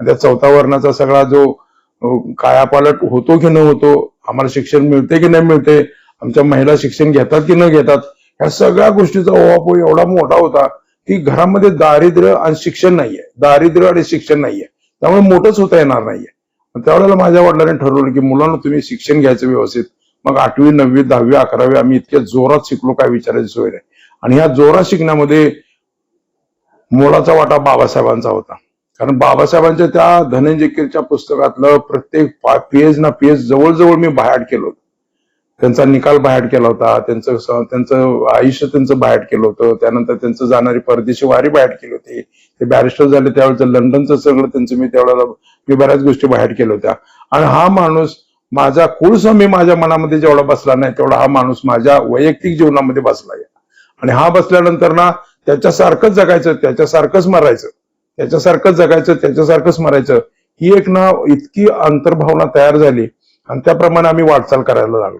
त्या चौथा वर्णाचा सगळा जो कायापालट होतो की न होतो आम्हाला शिक्षण मिळते की नाही मिळते आमच्या महिला शिक्षण घेतात की न घेतात ह्या सगळ्या गोष्टीचा ओहापोह एवढा मोठा होता की घरामध्ये दारिद्र्य आणि शिक्षण नाहीये. दारिद्र्य आणि शिक्षण नाहीये. त्यामुळे मोठंच होता येणार नाहीये. त्यावेळेला माझ्या वडिलांनी ठरवलं की मुलांना तुम्ही शिक्षण घ्यायचं व्यवस्थित. मग आठवी नववी दहावी अकरावी आम्ही इतक्या जोरात शिकलो काय विचारायची सोय नाही. आणि ह्या जोरात शिकण्यामध्ये मोलाचा वाटा बाबासाहेबांचा होता. कारण बाबासाहेबांच्या त्या धनंजय किरच्या पुस्तकातलं प्रत्येक पेज ना पेज जवळजवळ मी बाहेर केलं होतं. त्यांचा निकाल बाहेर केला होता त्यांचं त्यांचं आयुष्य त्यांचं बाहेर केलं होतं त्यानंतर त्यांचं जाणारी परदेशी वारी बाहेर केली होती. ते बॅरिस्टर झाले त्यावेळेचं लंडनचं सगळं त्यांचं मी त्यावेळेला मी बऱ्याच गोष्टी बाहेर केल्या होत्या. आणि हा माणूस माझा कुळस्वामी माझ्या मनामध्ये जेवढा बसला नाही तेवढा हा माणूस माझ्या वैयक्तिक जीवनामध्ये बसला आणि हा बसल्यानंतर ना त्याच्यासारखंच जगायचं त्याच्यासारखंच मरायचं. त्याच्यासारखंच जगायचं त्याच्यासारखंच मरायचं. ही एक ना इतकी अंतर्भावना तयार झाली आणि त्याप्रमाणे आम्ही वाटचाल करायला लागलो.